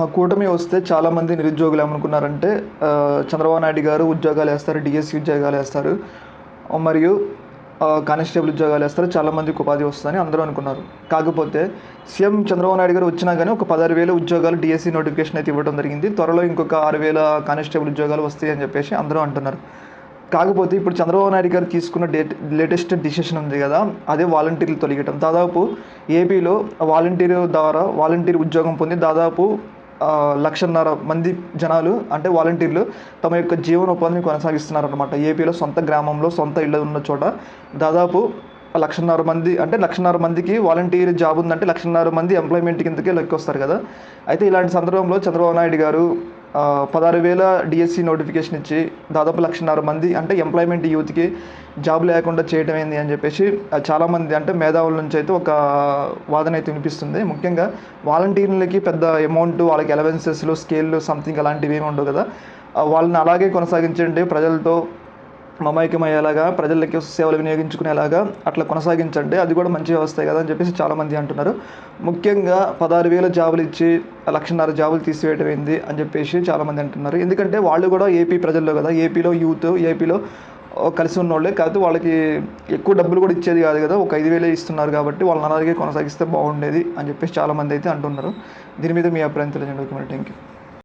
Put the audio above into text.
ఆ కూటమి వస్తే చాలామంది నిరుద్యోగులు ఏమనుకున్నారంటే చంద్రబాబు నాయుడు గారు ఉద్యోగాలు వేస్తారు డిఎస్సి ఉద్యోగాలు వేస్తారు. మరియు కానిస్టేబుల్ ఉద్యోగాలు వేస్తారు చాలామందికి ఉపాధి వస్తుందని అందరూ అనుకున్నారు. కాకపోతే సీఎం చంద్రబాబు నాయుడు గారు వచ్చినా కానీ ఒక పదహారు వేల ఉద్యోగాలు డిఎస్సి నోటిఫికేషన్ అయితే ఇవ్వడం జరిగింది. త్వరలో ఇంకొక ఆరు వేల కానిస్టేబుల్ ఉద్యోగాలు వస్తాయి అని చెప్పేసి అందరూ అంటున్నారు. కాకపోతే ఇప్పుడు చంద్రబాబు నాయుడు గారు తీసుకున్న డేట్ లేటెస్ట్ డిసిషన్ ఉంది కదా అదే వాలంటీర్లు తొలగటం. దాదాపు ఏపీలో వాలంటీర్ ద్వారా వాలంటీర్ ఉద్యోగం పొంది దాదాపు లక్షన్నర మంది జనాలు అంటే వాలంటీర్లు తమ యొక్క జీవనోపాధిని కొనసాగిస్తున్నారన్నమాట. ఏపీలో సొంత గ్రామంలో సొంత ఇళ్ళు ఉన్న చోట దాదాపు లక్షన్నర మంది అంటే లక్షన్నర మందికి వాలంటీర్ జాబ్ ఉందంటే లక్షన్నర మంది ఎంప్లాయ్మెంట్ కిందకే లెక్క వస్తారు కదా. అయితే ఇలాంటి సందర్భంలో చంద్రబాబు నాయుడు గారు పదహారు వేల డిఎస్సి నోటిఫికేషన్ ఇచ్చి దాదాపు లక్షన్నర మంది అంటే ఎంప్లాయ్మెంట్ యూత్కి జాబ్ లేకుండా చేయడం ఏంది అని చెప్పేసి చాలామంది అంటే మేధావుల నుంచి అయితే ఒక వాదన అయితే వినిపిస్తుంది. ముఖ్యంగా వాలంటీర్లకి పెద్ద అమౌంట్ వాళ్ళకి అలవెన్సెస్లు స్కేళ్ళు సంథింగ్ అలాంటివి ఏమి ఉండవు కదా. వాళ్ళని అలాగే కొనసాగించండి. ప్రజలతో మమైక్యమయ్యేలాగా ప్రజలకి సేవలు వినియోగించుకునేలాగా అట్లా కొనసాగించండి. అది కూడా మంచి వ్యవస్థే కదా అని చెప్పేసి చాలామంది అంటున్నారు. ముఖ్యంగా పదహారు వేల జాబులు ఇచ్చి లక్షన్నర జాబులు తీసివేయడం ఏంది అని చెప్పేసి చాలామంది అంటున్నారు. ఎందుకంటే వాళ్ళు కూడా ఏపీ ప్రజల్లో కదా. ఏపీలో యూత్ ఏపీలో కలిసి ఉన్నోళ్ళే. కాకపోతే వాళ్ళకి ఎక్కువ డబ్బులు కూడా ఇచ్చేది కాదు కదా. ఒక ఐదు వేలే ఇస్తున్నారు కాబట్టి వాళ్ళని అలాగే కొనసాగిస్తే బాగుండేది అని చెప్పేసి చాలామంది అయితే అంటున్నారు. దీని మీద మీ అభిప్రాయం తెలియజేయండి. Thank you